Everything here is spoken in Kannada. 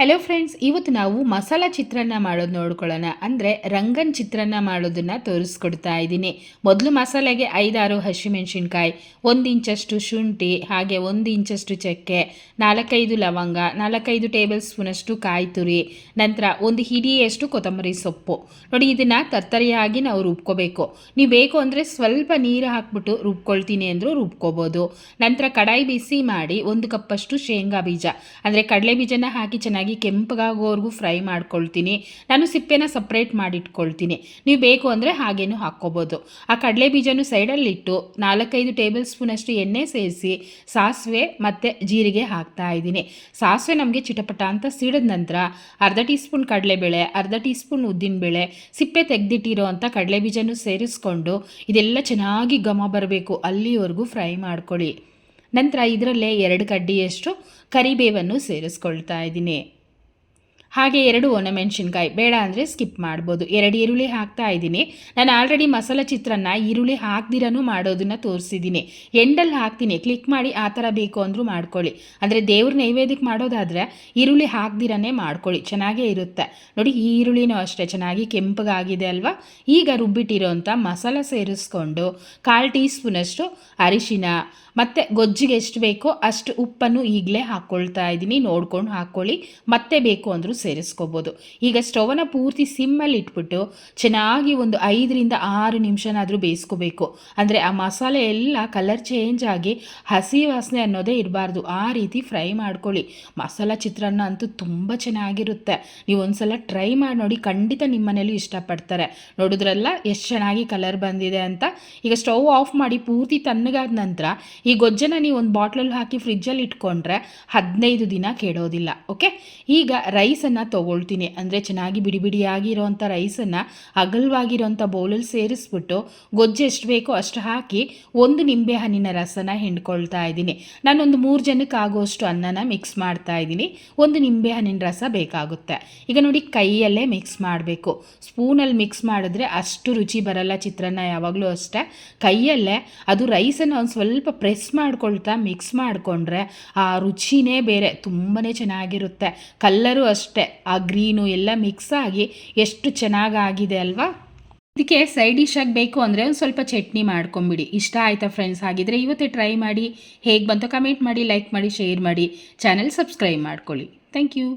ಹಲೋ ಫ್ರೆಂಡ್ಸ್ ಇವತ್ತು ನಾವು ಮಸಾಲ ಚಿತ್ರಾನ್ನ ಮಾಡೋದು ನೋಡ್ಕೊಳ್ಳೋಣ. ಅಂದರೆ ರಂಗನ್ ಚಿತ್ರಾನ್ನ ಮಾಡೋದನ್ನು ತೋರಿಸ್ಕೊಡ್ತಾ ಇದ್ದೀನಿ. ಮೊದಲು ಮಸಾಲೆಗೆ ಐದಾರು ಹಸಿಮೆಣಸಿನ್ಕಾಯಿ, ಒಂದು ಇಂಚಷ್ಟು ಶುಂಠಿ, ಹಾಗೆ ಒಂದು ಇಂಚಷ್ಟು ಚಕ್ಕೆ, ನಾಲ್ಕೈದು ಲವಂಗ, ನಾಲ್ಕೈದು ಟೇಬಲ್ ಸ್ಪೂನಷ್ಟು ಕಾಯಿ ತುರಿ ನಂತರ ಒಂದು ಹಿಡಿಯಷ್ಟು ಕೊತ್ತಂಬರಿ ಸೊಪ್ಪು. ನೋಡಿ, ಇದನ್ನು ತರ್ತರಿಯಾಗಿ ನಾವು ರುಬ್ಕೋಬೇಕು. ನೀವು ಬೇಕು ಅಂದರೆ ಸ್ವಲ್ಪ ನೀರು ಹಾಕ್ಬಿಟ್ಟು ರುಬ್ಕೊಳ್ತೀನಿ ಅಂದರೂ ರುಬ್ಕೋಬೋದು. ನಂತರ ಕಡಾಯಿ ಬಿಸಿ ಮಾಡಿ ಒಂದು ಕಪ್ಪಷ್ಟು ಶೇಂಗಾ ಬೀಜ. ಅಂದರೆ ಕಡಲೆ ಬೀಜನ ಹಾಕಿ ಚೆನ್ನಾಗಿ ಕೆಂಪಗಾಗೋವರೆಗೂ ಫ್ರೈ ಮಾಡ್ಕೊಳ್ತೀನಿ. ನಾನು ಸಿಪ್ಪೆನ ಸಪ್ರೇಟ್ ಮಾಡಿಟ್ಕೊಳ್ತೀನಿ. ನೀವು ಬೇಕು ಅಂದರೆ ಹಾಗೇನು ಹಾಕ್ಕೋಬೋದು. ಆ ಕಡಲೆ ಬೀಜನೂ ಸೈಡಲ್ಲಿಟ್ಟು ನಾಲ್ಕೈದು ಟೇಬಲ್ ಸ್ಪೂನಷ್ಟು ಎಣ್ಣೆ ಸೇರಿಸಿ ಸಾಸಿವೆ ಮತ್ತು ಜೀರಿಗೆ ಹಾಕ್ತಾ ಇದ್ದೀನಿ. ಸಾಸಿವೆ ನಮಗೆ ಚಿಟಪಟ ಅಂತ ಸಿಡಿದ ನಂತರ ಅರ್ಧ ಟೀ ಸ್ಪೂನ್ ಕಡಲೆಬೇಳೆ, ಅರ್ಧ ಟೀ ಸ್ಪೂನ್ ಉದ್ದಿನಬೇಳೆ, ಸಿಪ್ಪೆ ತೆಗೆದಿಟ್ಟಿರೋ ಅಂಥ ಕಡಲೆ ಬೀಜನೂ ಸೇರಿಸ್ಕೊಂಡು ಇದೆಲ್ಲ ಚೆನ್ನಾಗಿ ಘಮ ಬರಬೇಕು. ಅಲ್ಲಿವರೆಗೂ ಫ್ರೈ ಮಾಡ್ಕೊಳ್ಳಿ. ನಂತರ ಇದರಲ್ಲೇ ಎರಡು ಕಡ್ಡಿಯಷ್ಟು ಕರಿಬೇವನ್ನು ಸೇರಿಸ್ಕೊಳ್ತಾ ಇದ್ದೀನಿ. ಹಾಗೆ ಎರಡು ಒಣಮೆಣಸಿನ್ಕಾಯಿ, ಬೇಡ ಅಂದರೆ ಸ್ಕಿಪ್ ಮಾಡ್ಬೋದು. ಎರಡು ಈರುಳ್ಳಿ ಹಾಕ್ತಾ ಇದ್ದೀನಿ. ನಾನು ಆಲ್ರೆಡಿ ಮಸಾಲ ಚಿತ್ರಾನ್ನ ಈರುಳ್ಳಿ ಹಾಕ್ದಿರನೂ ಮಾಡೋದನ್ನು ತೋರಿಸಿದ್ದೀನಿ. ಎಂಡಲ್ಲಿ ಹಾಕ್ತೀನಿ. ಕ್ಲಿಕ್ ಮಾಡಿ ಆ ಥರ ಬೇಕು ಅಂದರೂ ಮಾಡ್ಕೊಳ್ಳಿ. ಅಂದರೆ ದೇವ್ರ ನೈವೇದ್ಯಕ್ಕೆ ಮಾಡೋದಾದರೆ ಈರುಳ್ಳಿ ಹಾಕ್ದಿರನೇ ಮಾಡ್ಕೊಳ್ಳಿ. ಚೆನ್ನಾಗೇ ಇರುತ್ತೆ. ನೋಡಿ, ಈ ಈರುಳ್ಳಿನೂ ಅಷ್ಟೇ, ಚೆನ್ನಾಗಿ ಕೆಂಪಗಾಗಿದೆ ಅಲ್ವಾ? ಈಗ ರುಬ್ಬಿಟ್ಟಿರೋಂಥ ಮಸಾಲ ಸೇರಿಸ್ಕೊಂಡು ಕಾಲು ಟೀ ಸ್ಪೂನಷ್ಟು ಅರಿಶಿನ, ಮತ್ತು ಗೊಜ್ಜಿಗೆ ಎಷ್ಟು ಬೇಕೋ ಅಷ್ಟು ಉಪ್ಪನ್ನು ಈಗಲೇ ಹಾಕ್ಕೊಳ್ತಾ ಇದ್ದೀನಿ. ನೋಡ್ಕೊಂಡು ಹಾಕ್ಕೊಳ್ಳಿ. ಮತ್ತೆ ಬೇಕು ಅಂದರೂ ಸೇರಿಸ್ಕೋಬೋದು. ಈಗ ಸ್ಟವನ್ನು ಪೂರ್ತಿ ಸಿಮ್ಮಲ್ಲಿ ಇಟ್ಬಿಟ್ಟು ಚೆನ್ನಾಗಿ ಒಂದು ಐದರಿಂದ ಆರು ನಿಮಿಷನಾದರೂ ಬೇಯಿಸ್ಕೋಬೇಕು. ಅಂದರೆ ಆ ಮಸಾಲೆ ಎಲ್ಲ ಕಲರ್ ಚೇಂಜ್ ಆಗಿ ಹಸಿ ವಾಸನೆ ಅನ್ನೋದೇ ಇರಬಾರ್ದು. ಆ ರೀತಿ ಫ್ರೈ ಮಾಡ್ಕೊಳ್ಳಿ. ಮಸಾಲ ಚಿತ್ರಾನ್ನ ಅಂತೂ ತುಂಬ ಚೆನ್ನಾಗಿರುತ್ತೆ. ನೀವು ಒಂದ್ಸಲ ಟ್ರೈ ಮಾಡಿ ನೋಡಿ, ಖಂಡಿತ ನಿಮ್ಮ ಇಷ್ಟಪಡ್ತಾರೆ. ನೋಡಿದ್ರಲ್ಲ, ಎಷ್ಟು ಚೆನ್ನಾಗಿ ಕಲರ್ ಬಂದಿದೆ ಅಂತ. ಈಗ ಸ್ಟವ್ ಆಫ್ ಮಾಡಿ ಪೂರ್ತಿ ತಣ್ಣಗಾದ ನಂತರ ಈ ಗೊಜ್ಜನ ನೀವು ಒಂದು ಬಾಟ್ಲಲ್ಲಿ ಹಾಕಿ ಫ್ರಿಜ್ಜಲ್ಲಿ ಇಟ್ಕೊಂಡ್ರೆ ಹದಿನೈದು ದಿನ ಕೆಡೋದಿಲ್ಲ ಓಕೆ ಈಗ ರೈಸನ್ನು ತೊಗೊಳ್ತೀನಿ. ಅಂದರೆ ಚೆನ್ನಾಗಿ ಬಿಡಿ ಬಿಡಿಯಾಗಿರೋವಂಥ ರೈಸನ್ನು ಅಗಲವಾಗಿರೋಂಥ ಬೌಲಲ್ಲಿ ಸೇರಿಸ್ಬಿಟ್ಟು ಗೊಜ್ಜು ಎಷ್ಟು ಬೇಕೋ ಅಷ್ಟು ಹಾಕಿ ಒಂದು ನಿಂಬೆ ಹಣ್ಣಿನ ರಸನ ಹಿಂಡ್ಕೊಳ್ತಾ ಇದ್ದೀನಿ. ನಾನೊಂದು ಮೂರು ಜನಕ್ಕೆ ಆಗೋಷ್ಟು ಅನ್ನನ ಮಿಕ್ಸ್ ಮಾಡ್ತಾ ಇದ್ದೀನಿ. ಒಂದು ನಿಂಬೆ ಹಣ್ಣಿನ ರಸ ಬೇಕಾಗುತ್ತೆ. ಈಗ ನೋಡಿ ಕೈಯಲ್ಲೇ ಮಿಕ್ಸ್ ಮಾಡಬೇಕು. ಸ್ಪೂನಲ್ಲಿ ಮಿಕ್ಸ್ ಮಾಡಿದ್ರೆ ಅಷ್ಟು ರುಚಿ ಬರಲ್ಲ ಚಿತ್ರಾನ್ನ ಯಾವಾಗಲೂ ಅಷ್ಟೇ. ಕೈಯಲ್ಲೇ ಅದು ರೈಸನ್ನು ಒಂದು ಸ್ವಲ್ಪ ಪ್ರೆಸ್ ಮಾಡ್ಕೊಳ್ತಾ ಮಿಕ್ಸ್ ಮಾಡಿಕೊಂಡ್ರೆ ಆ ರುಚಿನೇ ಬೇರೆ. ತುಂಬಾ ಚೆನ್ನಾಗಿರುತ್ತೆ. ಕಲ್ಲರು ಅಷ್ಟೇ. ಆ ಗ್ರೀನು ಎಲ್ಲ ಮಿಕ್ಸ್ ಆಗಿ ಎಷ್ಟು ಚೆನ್ನಾಗಾಗಿದೆ ಅಲ್ವಾ? ಇದಕ್ಕೆ ಸೈಡ್ ಡಿಶ್ ಆಗಿ ಬೇಕು ಅಂದರೆ ಒಂದು ಸ್ವಲ್ಪ ಚಟ್ನಿ ಮಾಡ್ಕೊಂಬಿಡಿ. ಇಷ್ಟ ಆಯಿತಾ ಫ್ರೆಂಡ್ಸ್ ಹಾಗಿದ್ರೆ ಇವತ್ತೇ ಟ್ರೈ ಮಾಡಿ, ಹೇಗೆ ಬಂತು ಕಮೆಂಟ್ ಮಾಡಿ ಲೈಕ್ ಮಾಡಿ ಶೇರ್ ಮಾಡಿ. ಚಾನಲ್ ಸಬ್ಸ್ಕ್ರೈಬ್ ಮಾಡ್ಕೊಳ್ಳಿ. Thank you